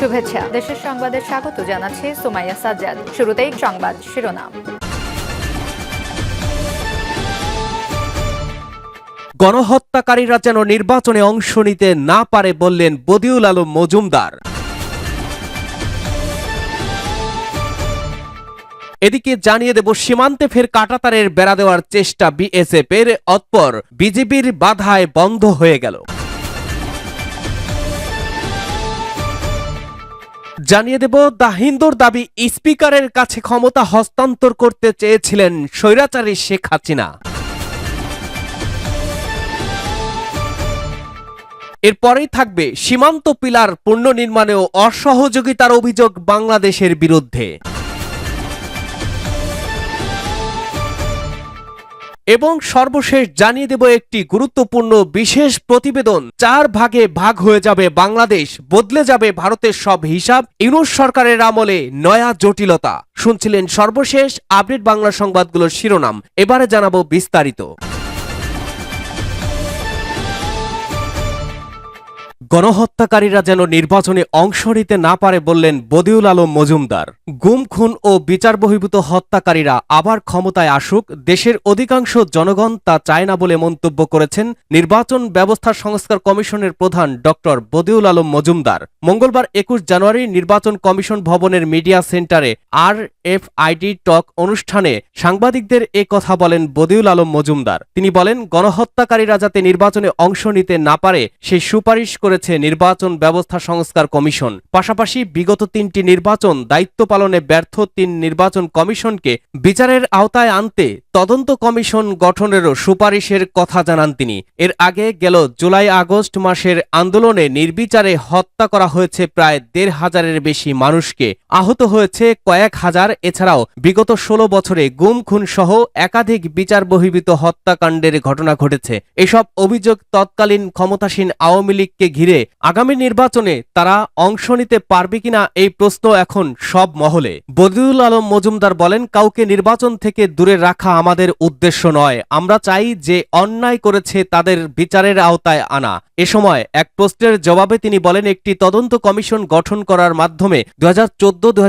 শুভেচ্ছা। দেশের সংবাদে স্বাগত জানাচ্ছি সুমাইয়া সাজ্জাদ। শুরুতেই সংবাদ শিরোনাম। গণহত্যাকারীরা যেন নির্বাচনে অংশ নিতে না পারে বললেন বদিউল আলম মজুমদার। এদিকে জানিয়ে দেব, সীমান্তে ফের কাটাতারের বেড়া দেওয়ার চেষ্টা বিএসএফ এর অতপর বিজেপির বাধায় বন্ধ হয়ে গেল। জানিয়ে দেব দা হিন্দুর দাবি, স্পিকারের কাছে ক্ষমতা হস্তান্তর করতে চেয়েছিলেন স্বৈরাচারী শেখ হাসিনা। এরপরেই থাকবে সীমান্ত পিলার পুনর্নির্মাণেও অসহযোগিতার অভিযোগ বাংলাদেশের বিরুদ্ধে। এবং সর্বশেষ জানিয়ে দেব একটি গুরুত্বপূর্ণ বিশেষ প্রতিবেদন। চার ভাগে ভাগ হয়ে যাবে বাংলাদেশ, বদলে যাবে ভারতের সব হিসাব ইউনুস সরকারের আমলে নয়া জটিলতা। শুনছিলেন সর্বশেষ আপডেট বাংলা সংবাদগুলোর শিরোনাম। এবারে জানাব বিস্তারিত। গণহত্যাকারীরা যেন নির্বাচনে অংশ নিতে না পারে বললেন বদিউল আলম মজুমদার। গুম, খুন ও বিচার বহির্ভূত হত্যাকারীরা আবার ক্ষমতায় আসুক, দেশের অধিকাংশ জনগণ তা চায় না বলে মন্তব্য করেছেন নির্বাচন ব্যবস্থা সংস্কার কমিশনের প্রধান ডক্টর বদিউল আলম মজুমদার। মঙ্গলবার একুশ জানুয়ারি নির্বাচন কমিশন ভবনের মিডিয়া সেন্টারে আর এফ আইডি টক অনুষ্ঠানে সাংবাদিকদের এ কথা বলেন বদিউল আলম মজুমদার। তিনি বলেন, গণহত্যাকারীরা যাতে নির্বাচনে অংশ নিতে না পারে সেই সুপারিশ করেছে নির্বাচন ব্যবস্থা সংস্কার কমিশন। পাশাপাশি বিগত তিনটি নির্বাচন দায়িত্ব পালনে ব্যর্থ তিন নির্বাচন কমিশনকে বিচারের আওতায় আনতে তদন্ত কমিশন গঠনেরও সুপারিশের কথা জানান তিনি। এর আগে গেল জুলাই আগস্ট মাসের আন্দোলনে নির্বিচারে হত্যা করা হয়েছে প্রায় দেড় হাজারের বেশি মানুষকে। আহত হয়েছে কয়েক হাজার, এছাড়াও বিগত ষোলো বছরে গুম, খুন সহ একাধিক বিচার বহির্ভূত হত্যাকাণ্ডের ঘটনা ঘটেছে। এসব অভিযোগ তৎকালীন ক্ষমতাসীন আওয়ামী লীগকে ঘিরে আগামী নির্বাচনে তারা অংশ নিতে পারবে কিনা এই প্রশ্ন এখন সব মহলে। বদিউল আলম মজুমদার বলেন, কাউকে নির্বাচন থেকে দূরে রাখা আমাদের উদ্দেশ্য নয়। আমরা চাই যে অন্যায় করেছে তাদের বিচারের আওতায় আনা। এ সময় এক প্রশ্নের জবাবে তিনি বলেন, একটি তদন্ত কমিশন গঠন করার মাধ্যমে দু হাজার চোদ্দ দু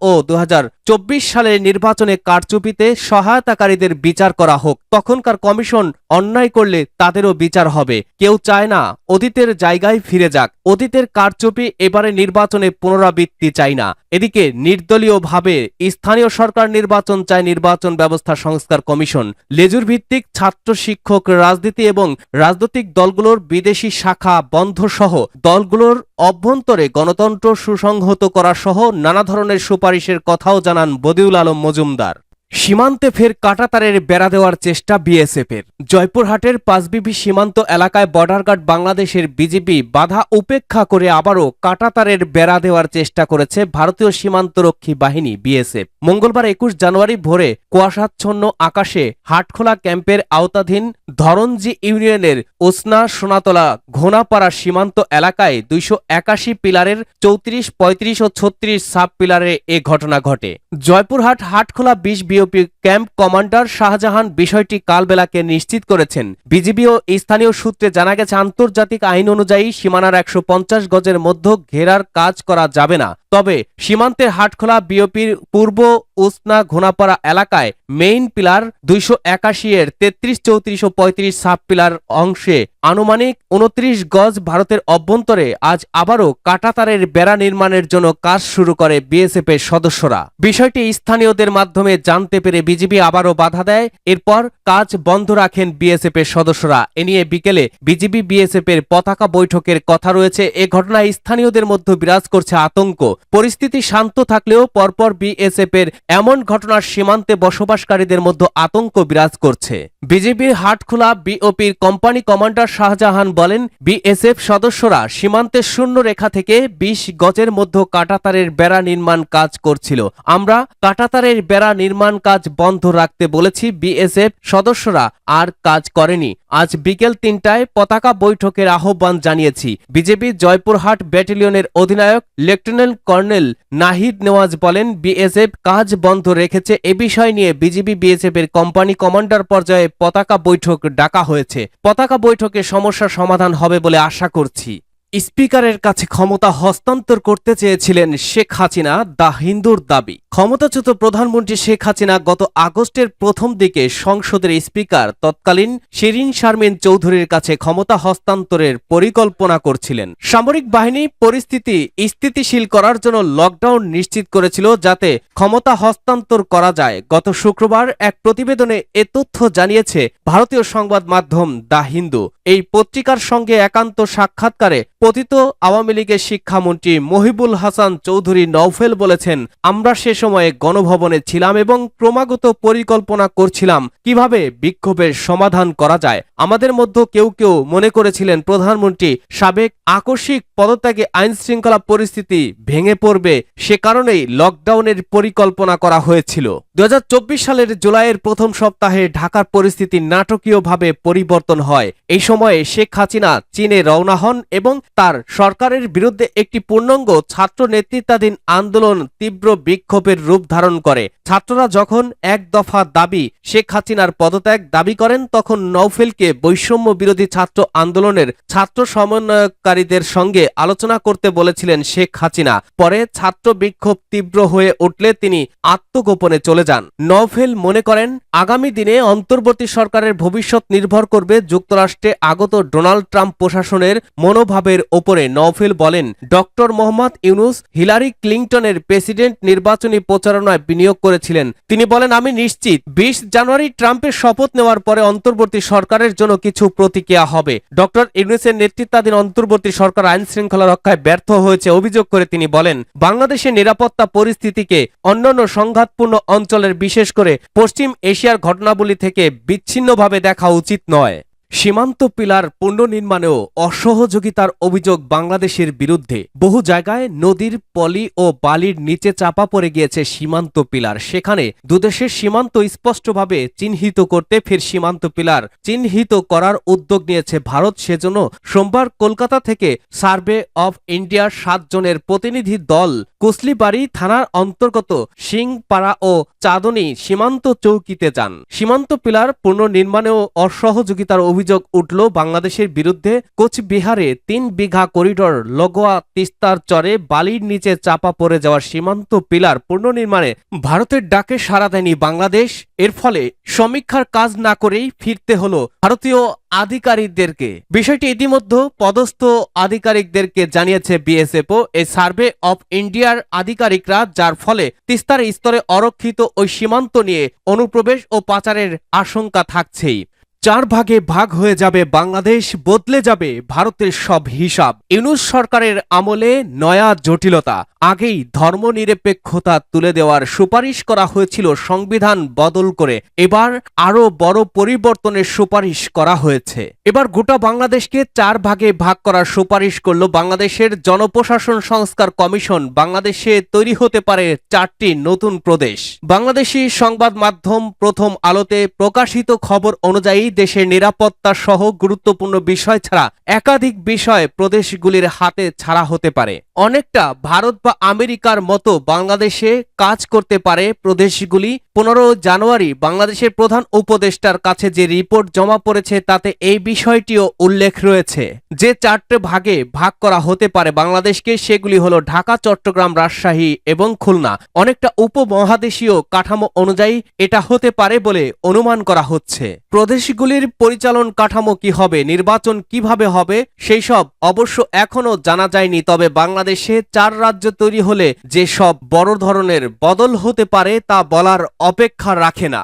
ও দু হাজার চব্বিশ সালের নির্বাচনে কারচুপিতে সহায়তাকারীদের বিচার করা হোক। তখনকার কমিশন অন্যায় করলে তাদেরও বিচার হবে। কেউ চায় না, অতীতের জায়গায় ফিরে যাক। অতীতের কারচুপি এবারে নির্বাচনে পুনরাবৃত্তি চাই না। এদিকে নির্দলীয়ভাবে স্থানীয় সরকার নির্বাচন চায় নির্বাচন ব্যবস্থা সংস্কার কমিশন। লেজুর ভিত্তিক ছাত্র শিক্ষক রাজনীতি এবং রাজনৈতিক দলগুলোর বিদেশি শাখা বন্ধ সহ দলগুলোর অভ্যন্তরে গণতন্ত্র সুসংহত করা সহ নানা ধরনের সুপারিশের কথাও জানান বদিউল আলম মজুমদার। সীমান্তে ফের কাটাতারের বেড়া দেওয়ার চেষ্টা বিএসএফের। জয়পুরহাটের পাঁচবিবি সীমান্ত এলাকায় বর্ডার গার্ড বাংলাদেশের বিজেপি বাধা উপেক্ষা করে আবারও কাটাতারের বেড়া দেওয়ার চেষ্টা করেছে ভারতীয় সীমান্তরক্ষী বাহিনী বিএসএফ। মঙ্গলবার একুশ জানুয়ারি ভোরে কুয়াশাচ্ছন্ন আকাশে হাটখোলা ক্যাম্পের আওতাধীন ধরঞ্জি ইউনিয়নের ওসনা সোনাতলা ঘোনাপাড়া সীমান্ত এলাকায় দুইশো একাশি পিলারের চৌত্রিশ, পঁয়ত্রিশ ও ছত্রিশ সাব পিলারে এ ঘটনা ঘটে। জয়পুরহাট হাটখোলা বিশ বিওপি ক্যাম্প কমান্ডার শাহজাহান বিষয়টি কালবেলাকে নিশ্চিত করেছেন। বিজিবি ও স্থানীয় সূত্রে জানা গেছে, আন্তর্জাতিক আইন অনুযায়ী সীমানার একশো পঞ্চাশ গজের মধ্যে ঘেরার কাজ করা যাবে না। তবে সীমান্তের হাটখোলা বিওপির পূর্ব উসনা ঘোনাপাড়া এলাকায় মেইন পিলার দুইশো একাশি এর তেত্রিশ, চৌত্রিশ ও পঁয়ত্রিশ সাব পিলার অংশে আনুমানিক উনত্রিশ গজ ভারতের অভ্যন্তরে আজ আবারও কাটাতারের বেড়া নির্মাণের জন্য কাজ শুরু করে বিএসএফ এর সদস্যরা। বিষয়টি স্থানীয়দের মাধ্যমে জানতে পেরে বিজিবি আবারও বাধা দেয়। এরপর কাজ বন্ধ রাখেন বিএসএফ এর সদস্যরা। এ নিয়ে বিকেলে বিজিবি বিএসএফ এর পতাকা বৈঠকের কথা রয়েছে। এ ঘটনায় স্থানীয়দের মধ্যে বিরাজ করছে আতঙ্ক। পরিস্থিতি শান্ত থাকলেও পরপর বিএসএফ এর এমন ঘটনার সীমান্তে বসবাসকারীদের মধ্যে আতঙ্ক বিরাজ করছে। বিজেপির হাটখোলা বিওপির কোম্পানি কমান্ডার শাহজাহান বলেন, বিএসএফ সদস্যরা সীমান্তের শূন্য রেখা থেকে বিশ গজের মধ্যে কাটাতারের বেড়া নির্মাণ কাজ করছিল। আমরা কাটাতারের বেড়া নির্মাণ কাজ বন্ধ রাখতে বলেছি, বিএসএফ সদস্যরা আর কাজ করেনি। আজ বিকেল তিনটায় পতাকা বৈঠকের আহ্বান জানিয়েছি। বিজেপি জয়পুরহাট ব্যাটালিয়নের অধিনায়ক, লেফটেন্যান্ট কর্নেল নাহিদ নেওয়াজ বলেন, বিএসএফ কাজ বন্ধ রেখেছে। এ বিষয় নিয়ে বিজিবি বিএসএফ এর কোম্পানি কমান্ডার পর্যায়ে পতাকা বৈঠক ডাকা হয়েছে। পতাকা বৈঠকে সমস্যা সমাধান হবে বলে আশা করছি। স্পিকারের কাছে ক্ষমতা হস্তান্তর করতে চেয়েছিলেন শেখ হাসিনা দা হিন্দুর দাবি। ক্ষমতাচ্যুত প্রধানমন্ত্রী শেখ হাসিনা গত আগস্টের প্রথম দিকে সংসদের স্পিকার তৎকালীন শিরিন শারমিন চৌধুরীর কাছে ক্ষমতা হস্তান্তরের পরিকল্পনা করছিলেন। সামরিক বাহিনী পরিস্থিতি স্থিতিশীল করার জন্য লকডাউন নিশ্চিত করেছিল যাতে ক্ষমতা হস্তান্তর করা যায়। গত শুক্রবার এক প্রতিবেদনে এ তথ্য জানিয়েছে ভারতীয় সংবাদ মাধ্যম দা হিন্দু। এই পত্রিকার সঙ্গে একান্ত সাক্ষাৎকারে পতিত আওয়ামী লীগের শিক্ষামন্ত্রী মহিবুল হাসান চৌধুরী নওফেল বলেছেন, আমরা সে সময়ে গণভবনে ছিলাম এবং ক্রমাগত পরিকল্পনা করছিলাম কীভাবে বিক্ষোভের সমাধান করা যায়। আমাদের মধ্যে কেউ কেউ মনে করেছিলেন, প্রধানমন্ত্রী সাবেক আকস্মিক পদত্যাগে আইন শৃঙ্খলা পরিস্থিতি ভেঙে পড়বে, সে কারণেই লকডাউনের পরিকল্পনা করা হয়েছিল। দু হাজার চব্বিশ সালের জুলাইয়ের প্রথম সপ্তাহে ঢাকার পরিস্থিতি নাটকীয়ভাবে পরিবর্তন হয়। এই সময়ে শেখ হাসিনা চীনে রওনা হন এবং তার সরকারের বিরুদ্ধে একটি পূর্ণাঙ্গ ছাত্র নেতৃত্বাধীন আন্দোলন তীব্র বিক্ষোভের রূপ ধারণ করে। ছাত্ররা যখন এক দফা দাবি শেখ হাসিনার পদত্যাগ দাবি করেন, তখন নৌফেলকে বৈষম্য বিরোধী ছাত্র আন্দোলনের ছাত্র সমন্বয়কারীদের সঙ্গে আলোচনা করতে বলেছিলেন শেখ হাসিনা। পরে ছাত্র বিক্ষোভ তীব্র হয়ে উঠলে তিনি আত্মগোপনে চলে যান। নভেল মনে করেন, আগামী দিনে অন্তর্বর্তী সরকারের ভবিষ্যৎ নির্ভর করবে যুক্তরাষ্ট্রে আগত ডোনাল্ড ট্রাম্প প্রশাসনের মনোভাবের ওপরে নভেল বলেন, ডক্টর মোহাম্মদ ইউনুস হিলারি ক্লিংটনের প্রেসিডেন্ট নির্বাচনী প্রচারণায় বিনিয়োগ করেছিলেন। তিনি বলেন, আমি নিশ্চিত, বিশ জানুয়ারি ট্রাম্পের শপথ নেওয়ার পরে অন্তর্বর্তী সরকারের জন্য কিছু প্রতিক্রিয়া হবে। ডক্টর ইউনুসের নেতৃত্বাধীন অন্তর্বর্তী সরকার আইন শৃঙ্খলা রক্ষায় ব্যর্থ হয়েছে অভিযোগ করে তিনি বলেন, বাংলাদেশের নিরাপত্তা পরিস্থিতিকে অন্যান্য সংঘাতপূর্ণ অঞ্চলের, বিশেষ করে পশ্চিম এশিয়ার ঘটনাবলী থেকে বিচ্ছিন্নভাবে দেখা উচিত নয়। সীমান্ত পিলার পুনর্নির্মাণেও অসহযোগিতার অভিযোগ বাংলাদেশের বিরুদ্ধে। বহু জায়গায় নদীর পলি ও বালির নিচে চাপা পড়ে গিয়েছে সীমান্ত পিলার। সেখানে দুদেশের সীমান্ত স্পষ্টভাবে চিহ্নিত করতে ফের সীমান্ত পিলার চিহ্নিত করার উদ্যোগ নিয়েছে ভারত। সেজন্য সোমবার কলকাতা থেকে সার্ভে অব ইন্ডিয়ার সাতজনের প্রতিনিধি দল কুসলিবাড়ি থানার অন্তর্গত সিংপাড়া ও চাঁদনী সীমান্ত চৌকিতে যান। সীমান্ত পিলার পুনর্নির্মাণেও অসহযোগিতার অভিযোগ উঠল, বাংলাদেশের বিরুদ্ধে কোচবিহারে তিন বিঘা করিডোর, লগোয়া, তিস্তার চরে বালির নিচে চাপা পড়ে যাওয়া সীমান্ত পিলার পুনর্নির্মাণে ভারতের ডাকে সাড়া দেয়নি বাংলাদেশ। এর ফলে সমীক্ষার কাজ না করেই ফিরতে হলো ভারতীয় আধিকারিকদেরকে। বিষয়টি ইতিমধ্যে পদস্থ আধিকারিকদেরকে জানিয়েছে বিএসএফও। এই সার্ভে অফ ইন্ডিয়ার আধিকারিকরা, যার ফলে তিস্তার স্তরে অরক্ষিত ওই সীমান্ত নিয়ে অনুপ্রবেশ ও পাচারের আশঙ্কা থাকছেই। চার ভাগে ভাগ হয়ে যাবে বাংলাদেশ, বদলে যাবে ভারতের সব হিসাব। ইউনুস সরকারের আমলে নয়া জটিলতা। আগেই ধর্মনিরপেক্ষতা তুলে দেওয়ার সুপারিশ করা হয়েছিল সংবিধান বদল করে। এবার আরও বড় পরিবর্তনের সুপারিশ করা হয়েছে। এবার গোটা বাংলাদেশকে চার ভাগে ভাগ করার সুপারিশ করল বাংলাদেশের জনপ্রশাসন সংস্কার কমিশন। বাংলাদেশে তৈরি হতে পারে চারটি নতুন প্রদেশ। বাংলাদেশি সংবাদ মাধ্যম প্রথম আলোতে প্রকাশিত খবর অনুযায়ী দেশের নিরাপত্তা সহ গুরুত্বপূর্ণ বিষয় ছাড়া একাধিক বিষয় প্রদেশগুলির হাতে ছাড়া হতে পারে। অনেকটা ভারত বা আমেরিকার মতো বাংলাদেশে কাজ করতে পারে প্রদেশগুলি। পনেরো জানুয়ারি বাংলাদেশের প্রধান উপদেষ্টার কাছে যে রিপোর্ট জমা পড়েছে তাতে এই বিষয়টিও উল্লেখ রয়েছে। যে চারটে ভাগে ভাগ করা হতে পারে বাংলাদেশকে, সেগুলি হলো ঢাকা, চট্টগ্রাম, রাজশাহী এবং খুলনা। অনেকটা উপমহাদেশীয় কাঠামো অনুযায়ী এটা হতে পারে বলে অনুমান করা হচ্ছে। প্রদেশগুলির পরিচালন কাঠামো কি হবে, নির্বাচন কীভাবে হবে সেই সব অবশ্য এখনও জানা যায়নি। তবে বাংলাদেশে চার রাজ্য তৈরি হলে যে সব বড় ধরনের বদল হতে পারে তা বলার অপেক্ষা রাখে না।